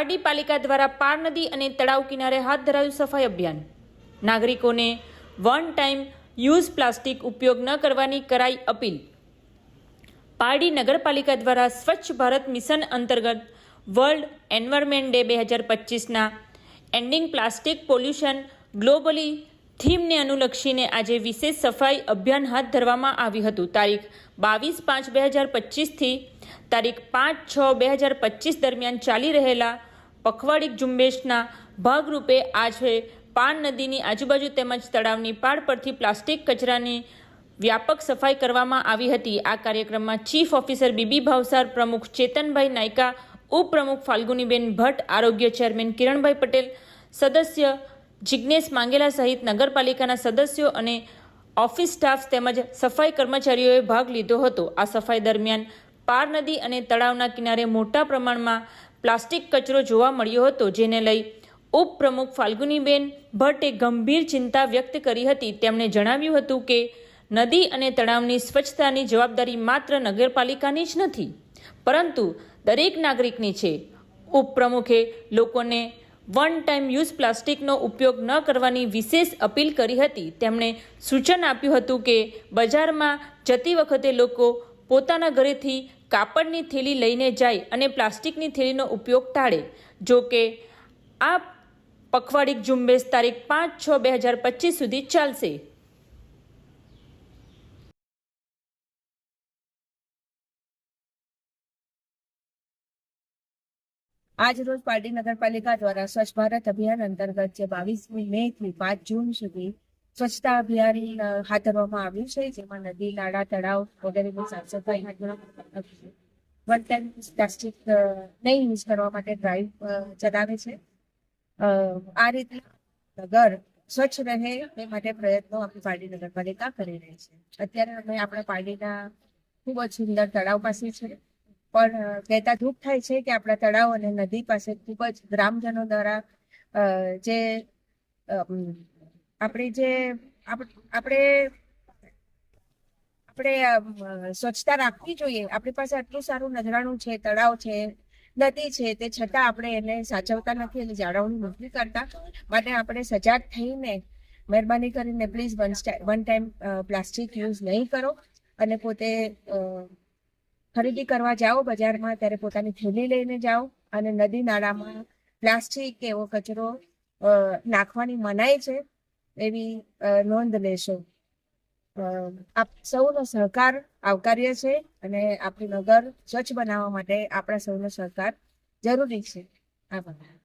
પારડી પાલિકા દ્વારા પાર નદી અને તળાવ કિનારે હાથ ધરાયું સફાઈ અભિયાન. નાગરિકોને વન ટાઈમ યુઝ પ્લાસ્ટિક ઉપયોગ ન કરવાની કરાઈ અપીલ. પારડી નગરપાલિકા દ્વારા સ્વચ્છ ભારત મિશન અંતર્ગત વર્લ્ડ એન્વાયરમેન્ટ ડે બે હજાર પચીસના એન્ડિંગ પ્લાસ્ટિક પોલ્યુશન ગ્લોબલી થીમને અનુલક્ષીને આજે વિશેષ સફાઈ અભિયાન હાથ ધરવામાં આવ્યું હતું. તારીખ બાવીસ પાંચ બે હજાર પચીસથી તારીખ પાંચ છ બે હજાર પચીસ દરમિયાન ચાલી રહેલા પખવાડિક ઝુંબેશના ભાગરૂપે આજે પાન નદીની આજુબાજુ તેમજ તળાવની પાળ પરથી પ્લાસ્ટિક કચરાની વ્યાપક સફાઈ કરવામાં આવી હતી. આ કાર્યક્રમમાં ચીફ ઓફિસર બીબી ભાવસાર, પ્રમુખ ચેતનભાઈ નાયકા, ઉપપ્રમુખ ફાલ્ગુનીબેન ભટ્ટ, આરોગ્ય ચેરમેન કિરણભાઈ પટેલ, સદસ્ય જિજ્ઞેશ માંગેલા સહિત નગરપાલિકાના સદસ્યો અને ઓફિસ સ્ટાફ તેમજ સફાઈ કર્મચારીઓએ ભાગ લીધો હતો. આ સફાઈ દરમિયાન પાર નદી અને તળાવના કિનારે મોટા પ્રમાણમાં પ્લાસ્ટિક કચરો જોવા મળ્યો હતો, જેને લઈ ઉપપ્રમુખ ફાલ્ગુનીબેન ભટ્ટે ગંભીર ચિંતા વ્યક્ત કરી હતી. તેમણે જણાવ્યું હતું કે, નદી અને તળાવની સ્વચ્છતાની જવાબદારી માત્ર નગરપાલિકાની જ નથી, પરંતુ દરેક નાગરિકની છે. ઉપપ્રમુખે લોકોને વન ટાઈમ યુઝ પ્લાસ્ટિકનો ઉપયોગ ન કરવાની વિશેષ અપીલ કરી હતી. તેમણે સૂચન આપ્યું હતું કે, બજારમાં જતી વખતે લોકો પોતાના ઘરેથી કાપડની થેલી લઈને જાય અને પ્લાસ્ટિકની થેલીનો ઉપયોગ ટાળે. જો કે, આ પખવાડિક ઝુંબેશ તારીખ પાંચ છ બે હજાર પચીસ સુધી ચાલશે. આજરોજ પાર્ટી નગરપાલિકા દ્વારા સ્વચ્છ ભારત અભિયાન અંતર્ગત જે બાવીસમી મે થી પાંચ જૂન સુધી સ્વચ્છતા અભિયાન હાથ ધરવામાં આવ્યું છે, જેમાં નદી, નાળા, તળાવ વગેરેની સાફ સફાઈ હાથ ધરવામાં આવી પ્લાસ્ટિક નહીં યુઝ કરવા માટે ડ્રાઈવ ચલાવે છે. આ રીતે નગર સ્વચ્છ રહે એ માટે પ્રયત્નો આપણી પાર્ટી નગરપાલિકા કરી રહી છે. અત્યારે અમે આપણા પાર્ટીના ખૂબ જ સુંદર તળાવ પાસે છે. પણ કહેતા દુઃખ થાય છે કે આપણા તળાવ અને નદી પાસે ખૂબ જ ગ્રામજનો દ્વારા જે આપણી જે આપણે આપણે સ્વચ્છતા રાખવી જોઈએ. આપણી પાસે આટલું સારું નજરાણું છે, તળાવ છે, નદી છે, તે છતાં આપણે એને સાચવતા નથી એની જાળવણી નથી કરતા. માટે આપણે સજાગ થઈને મહેરબાની કરીને please one one time plastic use નહીં કરો. અને પોતે ખરીદી કરવા જાઓ બજારમાં, ત્યારે પોતાની થેલી લઈને જાઓ અને નદી નાળામાં પ્લાસ્ટિક કે એવો કચરો નાખવાની મનાઈ છે. એવી નોંધ લેશો. આપ સૌનો સહકાર આવકાર્ય છે અને આપણું નગર સ્વચ્છ બનાવવા માટે આપણા સૌનો સહકાર જરૂરી છે. આભાર.